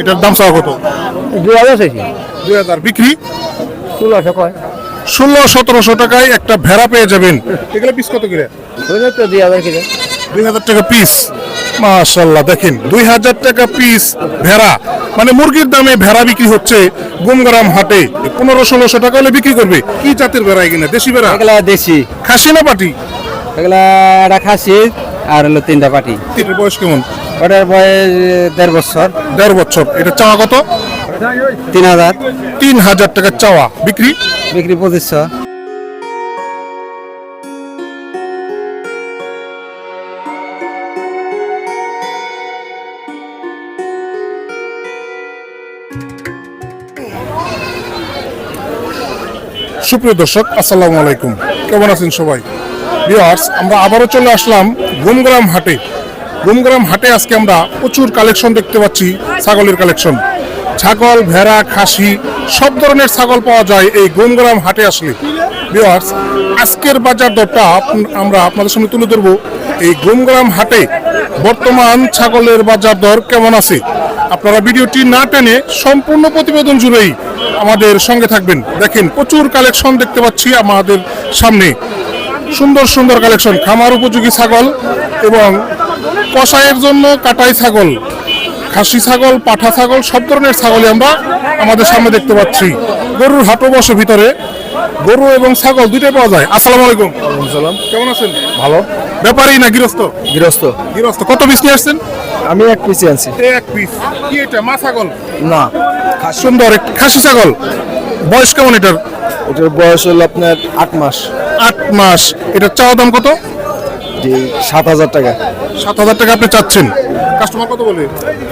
এটার দাম চাওয়া কত? দুই হাজার চাইছি। দুই হাজার। বিক্রি? ষোলোশো কয়। ষোলো সতেরোশো টাকায় একটা ভেড়া পেয়ে যাবেন। এগুলো পিস কত করে? তো দুই হাজার দুই হাজার টাকা পিস মাশাল্লাহ দেখেন দুই হাজার টাকা পিস ভেড়া। মানে মুরগির দামে ভেড়া বিক্রি হচ্ছে গুমগ্রাম হাটে। পনেরো ষোলোশো টাকা হলে বিক্রি করবে। কি জাতের ভেড়া এখানে দেশি ভেড়া? এগুলা দেশি। খাসি না পাটি? এগুলা একটা খাসি আর হলো তিনটা পাটি। এটার বয়স কেমন? ওটার বয়স দেড় বছর। দেড় বছর। এটা চাওয়া কত? তিন হাজার। তিন হাজার টাকা চাওয়া। বিক্রি? বিক্রি পঁচিশশো। সুপ্রিয় দর্শক আসসালামু আলাইকুম। কেমন আছেন সবাই? ভিউয়ার্স আমরা আবারও চলে আসলাম গুমগ্রাম হাটে। গুমগ্রাম হাটে আজকে আমরা প্রচুর কালেকশন দেখতে পাচ্ছি, ছাগলের কালেকশন। ছাগল, ভেড়া, খাসি, সব ধরনের ছাগল পাওয়া যায় এই গুমগ্রাম হাটে আসলে। ভিউয়ার্স আজকের বাজার দরটা আমরা আপনাদের সামনে তুলে ধরবো। এই গুমগ্রাম হাটে বর্তমান ছাগলের বাজার দর কেমন আছে? আপনারা ভিডিওটি না টেনে সম্পূর্ণ প্রতিবেদন জুড়েই আমাদের সঙ্গে থাকবেন। দেখেন, প্রচুর কালেকশন দেখতে পাচ্ছি আমাদের সামনে। সুন্দর সুন্দর কালেকশন খামার উপযোগী ছাগল এবং কষায়ের জন্য কাটাই ছাগল খাসি ছাগল পাঠা ছাগল সব ধরনের ছাগলই আমরা আমাদের সামনে দেখতে পাচ্ছি। গরুর হাটও বসে ভিতরে গরু এবং ছাগল দুইটাই পাওয়া যায়। আসসালামু আলাইকুম। সালাম। কেমন আছেন? ভালো। ব্যাপারই না গৃহস্থ? গৃহস্থ। গৃহস্থ। কত পিস নিয়ে আসছেন? আমি এক পিসি আনছি। এক পিস কি এটা? মা ছাগল? না। সুন্দর। খাসি ছাগল? বয়স কেমন এটার? এটার বয়স হলো আপনার আট মাস। আট মাস। এটার চাওয়া দাম কত? যে সাত হাজার টাকা। সাত হাজার টাকা আপনি চাচ্ছেন। কাস্টমার কত বলে?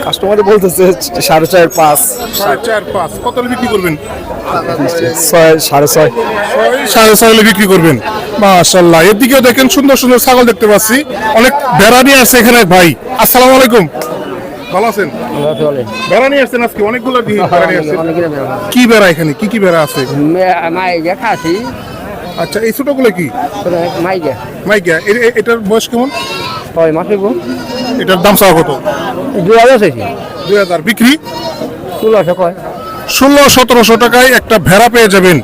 কাস্টমারে বলতেছে সাড়ে চার পাঁচ। সাড়ে চার পাঁচ। কত বিক্রি করবেন? ছয় সাড়ে ছয়। সাড়ে ছয় বিক্রি করবেন। মাশাল্লাহ এদিকেও দেখেন সুন্দর সুন্দর ছাগল দেখতে পাচ্ছি। অনেক ভেড়া নিয়ে আসছে এখানে ভাই। আসসালামু আলাইকুম। ভালো আছেন? ভেড়া নিয়ে আসছেন আজকে? অনেকগুলো ভেড়া নিয়ে আসছেন। কি ভেড়া এখানে? কি কি ভেড়া আছে? মাইকে খাসি। আচ্ছা এই ছোটগুলো কি? এ- এ- এটার বয়স কেমন? ছয় মাস এটার দাম চাওয়া কত? দুই হাজার দুই হাজার। বিক্রি? ষোলোশো কয়। ষোলো সতেরোশো টাকায় একটা ভেড়া পেয়ে যাবেন।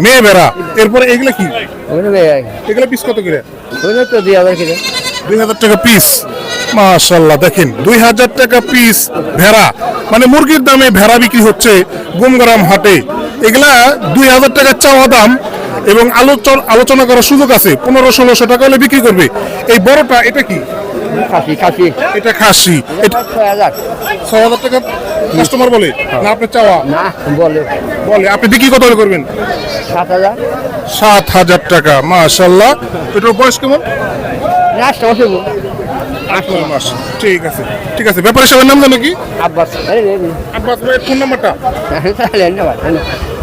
মেয়ে ভেড়া। এরপরে এগুলো কি? এগুলো পিস কত করে। দুই হাজার টাকা পিস। মাশাল্লাহ দেখেন দুই হাজার টাকা পিস ভেড়া মানে মুরগির দামে ভেড়া বিক্রি হচ্ছে গুমগ্রাম হাটে। এগুলা দুই হাজার টাকা চাওয়া দাম এবং আলোচনা আলোচনা করার সুযোগ আছে পনেরো ষোলোশো টাকা হলে বিক্রি করবে। এই বড়টা এটা কি? খাসি খাসি। এটা খাসি। এটা ছয় হাজার। ছয় হাজার টাকা কাস্টমার বলে না আপনি চাওয়া? না বলে। বলে আপনি বিক্রি কত করবেন? সাত হাজার। সাত হাজার টাকা মাশাল্লাহ এটার বয়স কেমন? মাস ঠিক আছে ঠিক আছে। ব্যাপারী সাহেবের নাম জানো কি? আব্বাস। আব্বাস ভাইয়ের ফোন নাম্বারটা?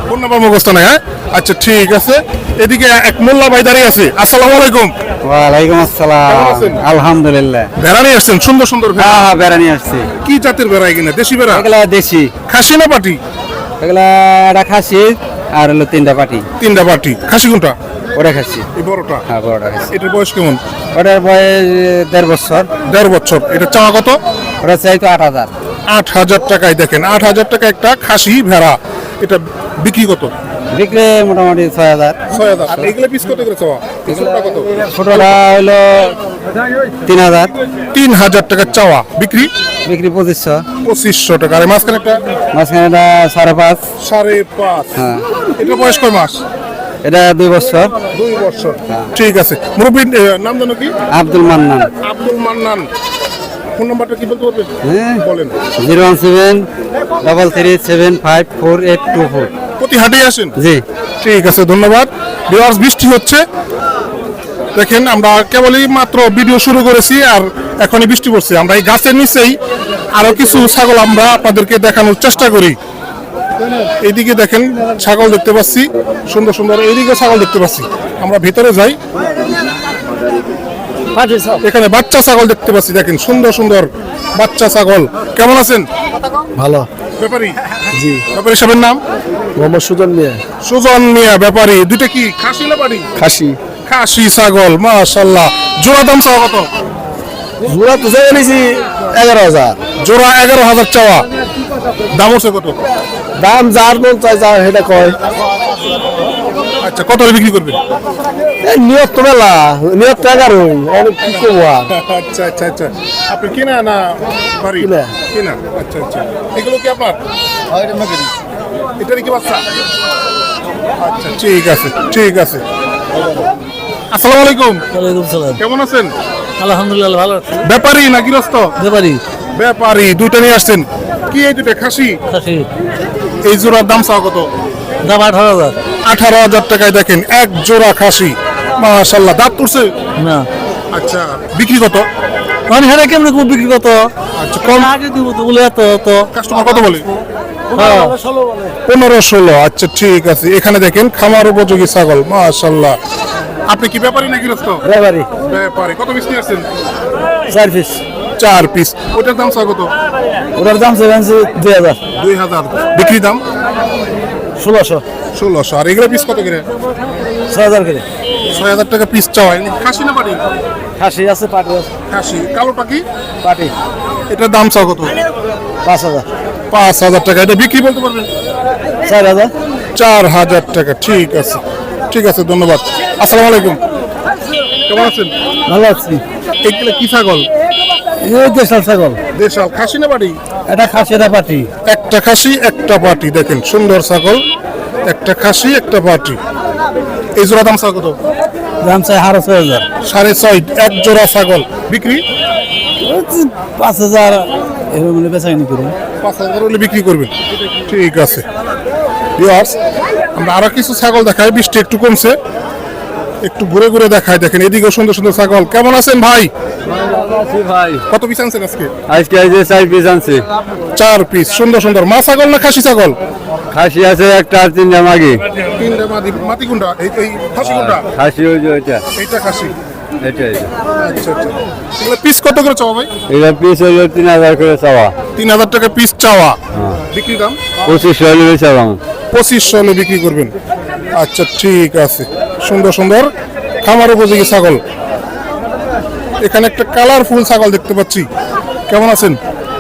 ফোন নাম্বার মুখস্থ নাই হ্যাঁ? আচ্ছা ঠিক আছে। এদিকে এক মোল্লা ভাই দাঁড়িয়ে আছে। আসসালামু আলাইকুম। ওয়ালাইকুম আসসালাম। আলহামদুলিল্লাহ। ভেড়া নিয়ে আসছেন সুন্দর সুন্দর ভেড়া হ্যাঁ হ্যাঁ বেড়ানি আসছি। কি জাতের ভেড়া এখানে দেশি ভেড়া এগুলা দেশি। খাসি না পাটি? এগুলা একটা খাসি আর হলো তিনটা পাটি। তিনটা পাটি। খাসি কোনটা? ওটা এই বড়টা? হ্যাঁ বড়টা খাসি এটার বয়স কেমন? ওটার বয়স দেড় বছর। দেড় বছর। এটা চাওয়া কত? ওটা চাই তো আট হাজার। আট হাজার টাকায় দেখেন আট হাজার টাকা একটা খাসি ভেড়া। এটা বিক্রি কত? বিক্রি মোটামুটি ছয় হাজার। ছয় হাজার। আর এগুলো পিস কত করে চাওয়া? ছোটটা হলো তিন হাজার। তিন হাজার টাকা চাওয়া। বিক্রি? বিক্রি পঁচিশশো। পঁচিশশো টাকা। আর মাঝখানে একটা? মাঝখানে সাড়ে পাঁচ। সাড়ে পাঁচ। হ্যাঁ। এটা বয়স কয় মাস? এটা দুই বছর। দুই বছর। ঠিক আছে। মুরব্বীর নাম জানো কি? আব্দুল মান্নান। আব্দুল মান্নান। ফোন নাম্বারটা কি বলতে পারবেন? হ্যাঁ। বলেন। Zero one seven double three seven five four eight two four. প্রতি হাটেই আসেন? জি। ঠিক আছে ধন্যবাদ। ভিউয়ার্স বৃষ্টি হচ্ছে। দেখেন আমরা কেবলই মাত্র ভিডিও শুরু করেছি আর এখনই বৃষ্টি পড়ছে। আমরা এই গাছের নিচেই আরও কিছু ছাগল আমরা আপনাদেরকে দেখানোর চেষ্টা করি। এইদিকে দেখেন ছাগল দেখতে পাচ্ছি সুন্দর সুন্দর এইদিকে ছাগল দেখতে পাচ্ছি। আমরা ভিতরে যাই। এখানে বাচ্চা ছাগল দেখতে পাচ্ছি দেখেন সুন্দর সুন্দর বাচ্চা ছাগল। কেমন আছেন? ভালো। ব্যাপারী? জি। ব্যাপারী সাহেবের নাম? মোহাম্মদ সুজন মিয়া। সুজন মিয়া ব্যাপারী। দুইটা কি খাসি না বাড়ি? খাসি। খাসি ছাগল মাশাল্লাহ জোড়া দাম চাওয়া কত? জোড়া তো যাই নিছি এগারো হাজার। জোড়া এগারো হাজার চাওয়া। দাম হচ্ছে কত? দাম যার মন চাই যা সেটা কয়। আচ্ছা কত বিক্রি করবে? এই নিয়ত তো মেলা নিয়ত তো এগারোই আমি কি করব আচ্ছা আচ্ছা আচ্ছা। আপনি কিনা না বাড়ি? কিনা। কিনা। আচ্ছা আচ্ছা। এগুলো কি আপনার? এটারই কি বাচ্চা? আচ্ছা ঠিক আছে ঠিক আছে। আসসালামু আলাইকুম। ওয়ালাইকুম সালাম। কেমন আছেন? আলহামদুলিল্লাহ ভালো আছি। ব্যাপারী না গৃহস্থ ব্যাপারি। ব্যাপারী দুইটা নিয়ে আসছেন। কি এই দুইটা খাসি? খাসি। এই জোড়ার দাম চাও কত? দাম আঠারো হাজার। আঠারো হাজার টাকায় দেখেন এক জোড়া খাসি। মাশাল্লাহ দাঁত তুলছে? না। আচ্ছা বিক্রি কত? মানে হেরা কেমন বিক্রি কত? আচ্ছা কম আগে দিব তো বলে এত তো কাস্টমার কত বলে? হ্যাঁ। পনেরো ষোলো আচ্ছা ঠিক আছে। এখানে দেখেন খামার উপযোগী ছাগল মাশাল্লাহ আপনি কি ব্যাপারী নাকি গৃহস্থ ব্যাপারি। ব্যাপারী। কত পিস নিয়ে আসছেন? চার পিস। চার পিস ওটার দাম কত? ওটার দাম সেভেন্সি দুই হাজার। দুই হাজার। বিক্রি দাম? ষোলোশো। ষোলোশো। আর এগুলো পিস কত করে? ছয় হাজার করে। ছয় হাজার টাকা পিস চাওয়া খাসি না পাটি? খাসি আছে পাটি আছে। খাসি। কালোটা পাখি? পাটি। এটার দাম চাও কত? পাঁচ হাজার। পাঁচ হাজার টাকা। এটা বিক্রি বলতে পারবেন? চার হাজার। চার হাজার টাকা। ঠিক আছে। ঠিক আছে ধন্যবাদ। আসসালামু আলাইকুম। কেমন আছেন? ভালো আছি। এগুলো কি ছাগল? এই দেশাল ছাগল। দেশাল খাসি না এটা খাসি এটা পাটি একটা খাসি একটা পাটি দেখেন সুন্দর ছাগল। একটা খাসি একটা পাটি এই জোড়া দাম ছাগল কত? দাম চাই ছয় হাজার। সাড়ে ছয় এক জোড়া ছাগল। বিক্রি? পাঁচ হাজার এভাবে মানে বেচাকিনি করি পাঁচ হাজার হলে বিক্রি করবেন। ঠিক আছে। ভিউয়ার্স আমরা আরও কিছু ছাগল দেখাই বৃষ্টি একটু কমছে। একটু ঘুরে ঘুরে দেখাই দেখেন এদিকেও সুন্দর সুন্দর ছাগল। কেমন আছেন ভাই? ভাই। কত পিস আনছেন আজকে? আজকে এই যে চার পিস আনছি। চার পিস সুন্দর সুন্দর। মা ছাগল না খাসি ছাগল? খাসি আছে একটা আর তিনটা মাগি। তিনটা মাদি মাটি কোনটা এই এই খাসি কোনটা খাসি ওই যে এইটা খাসি। এটা এটা আচ্ছা। আচ্ছা পিস কত করে চাওয়া ভাই? এটা পিস তিন হাজার করে চাওয়া। তিন হাজার টাকা পিস চাওয়া। বিক্রি দাম? পঁচিশশো হলে বেচালাম পঁচিশশো হলে বিক্রি করবেন। আচ্ছা ঠিক আছে। সুন্দর সুন্দর। খামার উপযোগী ছাগল। এখানে একটা কালারফুল ছাগল দেখতে পাচ্ছি। কেমন আছেন?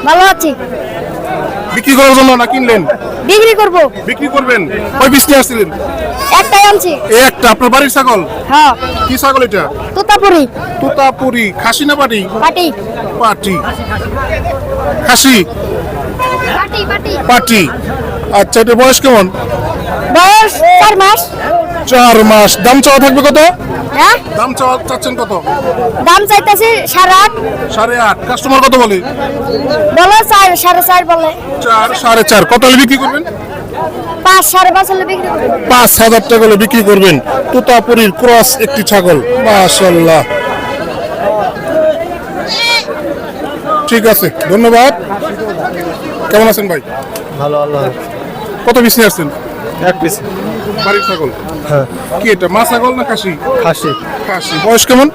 ভালো আছি। বিক্রি করার জন্য না কিনলেন? বিক্রি করব। বিক্রি করবেন? কয় পিস নিয়ে আসছিলেন? একটাই আনছি। একটা আপনার বাড়ির ছাগল? হ্যাঁ। কি ছাগল এটা? তোতাপুরি। তুতাপুরি। খাসি না পাটি? পাটি। পাটি। খাসি? পাটি পাটি। পাটি। আচ্ছা এটা বয়স কেমন? বয়স চার মাস। চার মাস। দাম চাওয়া থাকবে কত? হ্যাঁ? দাম চাওয়া চাচ্ছেন কত? দাম চাইতেছি সাড়ে আট। সাড়ে আট। কাস্টমার কত বলে? বলো চার সাড়ে চার বলে। চার সাড়ে চার। কত হলে বিক্রি করবেন? পাঁচ সাড়ে পাঁচ হলে বিক্রি পাঁচ হাজার টাকা হলে বিক্রি করবেন। তুতাপুরীর ক্রস একটি ছাগল। মাশাল্লাহ ঠিক আছে ধন্যবাদ। কেমন আছেন ভাই? ভালো আল্লাহ। কত পিস নিয়ে আসছেন? এক পিস। বাড়ির ছাগল। কি এটা মা ছাগল না খাসি? খাসি। খাসি। বয়স কেমন?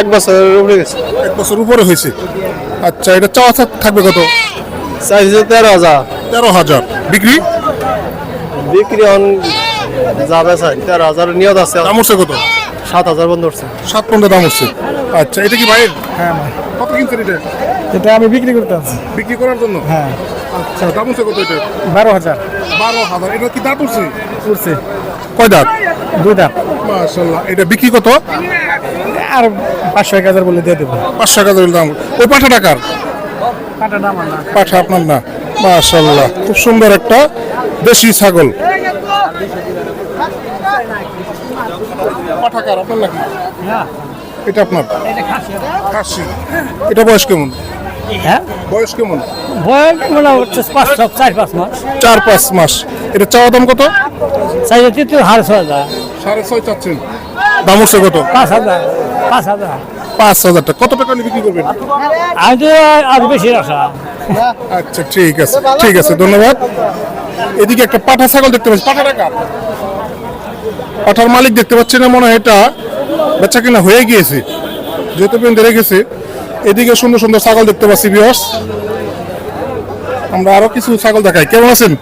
এক বছরের উপরে গেছে। এক বছর উপরে হয়েছে। আচ্ছা এটা চাওয়া থাকবে কত? চাইছে তেরো হাজার। তেরো হাজার। বিক্রি? বিক্রি অন যাবে চাই তেরো হাজার নিয়ত আছে। দাম উঠছে কত? সাত হাজার বন্ধ হচ্ছে সাত পনেরো দাম উঠছে। আচ্ছা এটা কি ভাইয়ের? হ্যাঁ কত কিনছেন এটা? এটা আমি বিক্রি করতে আছি বিক্রি করার জন্য? হ্যাঁ। আচ্ছা দাম উঠছে কত এটা? বারো হাজার। বারো হাজার। এটা কি দাঁত উঠছে? উঠছে। কয় দাঁত? মাশাল্লাহ এটা বিক্রি কত? আর পাঁচশো এক হাজার বলে দিয়ে দেবো। পাঁচশো ধরে দাম। ওই পাঠা টাকার কাটা দাম না। পাঠা আপনার না। মাশাল্লাহ খুব সুন্দর একটা দেশি ছাগল। আপনার নাকি? এটা আপনার? খাসি। এটা বয়স কেমন? হ্যাঁ? বয়স কেমন? বয়স মনে হচ্ছে পাঁচ চার পাঁচ মাস। চার পাঁচ মাস। এটা চাওয়া দাম কত? চাইছে তৃতীয় হার ছয় হাজার। সাড়ে ছয় চাচ্ছেন। দাম উঠছে কত? পাঁচ হাজার পাঁচ হাজার। পাঁচ হাজার টাকা। কত টাকা বিক্রি করবেন? আমি তো আর বেশি আশা আচ্ছা ঠিক আছে ঠিক আছে ধন্যবাদ। এদিকে একটা পাঠা ছাগল দেখতে পাচ্ছি। পাঠা টাকা পাঠার মালিক দেখতে পাচ্ছি না মনে হয় এটা। বাচ্চা কিনা হয়ে গিয়েছে। যেহেতু রেখেছে এদিকে সুন্দর সুন্দর ছাগল দেখতে পাচ্ছি বিয়স আমরা আরও কিছু ছাগল দেখাই। কেমন আছেন?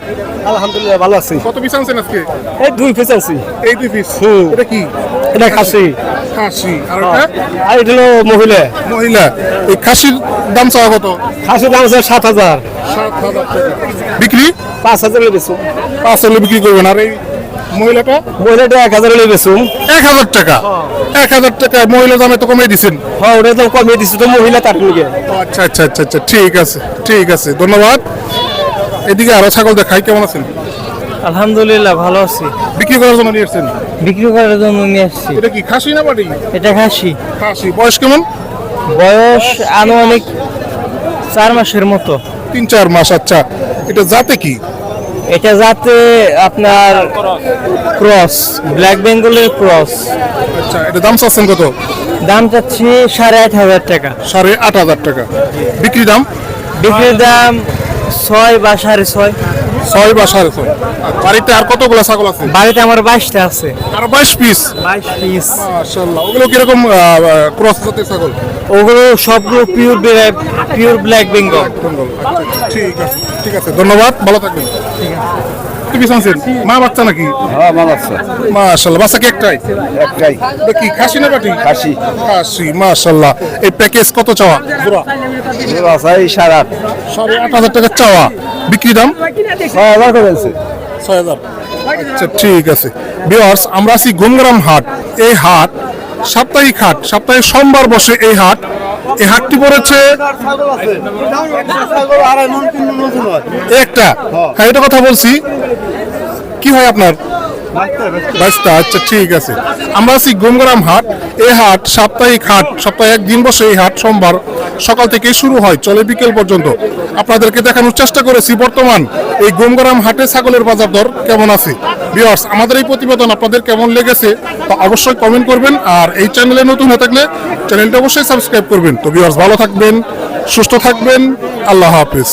আলহামদুলিল্লাহ ভালো আছি। কত পিস আনছেন আজকে? এই দুই পিস আছি এই দুই পিস এটা কি? এটা খাসি। খাসি। আর এটা আর এটা হলো মহিলা। মহিলা। এই খাসির দাম চাওয়া কত? খাসির দাম আছে সাত হাজার। সাত হাজার বিক্রি? পাঁচ হাজার বেচুন। পাঁচ হলে বিক্রি করবেন। আর এই মহিলাটা? মহিলাটা এক হাজার বেচুন এক হাজার টাকা। এক হাজার টাকা মহিলা দামে তো কমিয়ে দিচ্ছেন হ্যাঁ ওটা তো কমিয়ে দিচ্ছি তো মহিলা তার নিয়ে আচ্ছা আচ্ছা আচ্ছা আচ্ছা ঠিক আছে ঠিক আছে ধন্যবাদ। এদিকে আরও ছাগল দেখাই কেমন আছেন? আলহামদুলিল্লাহ ভালো আছি। বিক্রি করার জন্য নিয়ে এসছেন? বিক্রি করার জন্য নিয়ে আসছি এটা কি খাসি না বাটি? এটা খাসি। খাসি। বয়স কেমন? বয়স আনুমানিক চার মাসের মতো। তিন চার মাস আচ্ছা। এটা জাতে কি? এটা যাতে আপনার ক্রস ব্ল্যাক বেঙ্গলের ক্রস। আচ্ছা এটা দাম চাচ্ছেন কত? দাম চাচ্ছি সাড়ে আট হাজার টাকা। সাড়ে আট হাজার টাকা। বিক্রি দাম? বিক্রির দাম ছয় বা সাড়ে ছয়। ছয় বা সাড়ে ছয়। আর বাড়িতে আর কতগুলো ছাগল আছে? বাড়িতে আমার বাইশটা আছে। আর বাইশ পিস? বাইশ পিস। মাশাআল্লাহ ওগুলো কীরকম ক্রস জাতের ছাগল? ওগুলো সবগুলো পিওর পিওর ব্ল্যাক বেঙ্গল ঠিক আছে। ঠিক আছে ধন্যবাদ ভালো থাকবেন। পিস আনছেন মা বাচ্চা নাকি? হ্যাঁ মাল আছে মাশাআল্লাহ বাচ্চা কি একটাই? একটাই। এটা কি খাসি না বাটি? খাসি। খাসি মাশাআল্লাহ এই প্যাকেজ কত চাওয়া? জোড়া? আট। সাড়ে হাজার টাকা চাওয়া। বিক্রি দাম? ছয় হাজার করে আছে। ছয় হাজার। আচ্ছা ঠিক আছে। বিয়ার্স আমরা আছি গুমগ্রাম হাট। এই হাট সাপ্তাহিক হাট সপ্তাহে সোমবার বসে এই হাট। এই হাটটি পড়েছে একটা? হ্যাঁ এটা কথা বলছি। কি হয় আপনার? বাইশটা আচ্ছা ঠিক আছে। আমরা আছি গুমগ্রাম হাট। এ হাট সাপ্তাহিক হাট, সপ্তাহে একদিন বসে এই হাট, সোমবার সকাল থেকে শুরু হয়, চলে বিকেল পর্যন্ত। আপনাদেরকে দেখানোর চেষ্টা করেছি, বর্তমান এই গোমগরাম হাটে ছাগলের বাজার দর কেমন আছে? বিয়ার্স আমাদের এই প্রতিবেদন আপনাদের কেমন লেগেছে তা অবশ্যই কমেন্ট করবেন, আর এই চ্যানেলে নতুন হয়ে থাকলে চ্যানেলটা অবশ্যই সাবস্ক্রাইব করবেন। তো বিয়ার্স ভালো থাকবেন, সুস্থ থাকবেন, আল্লাহ হাফিজ।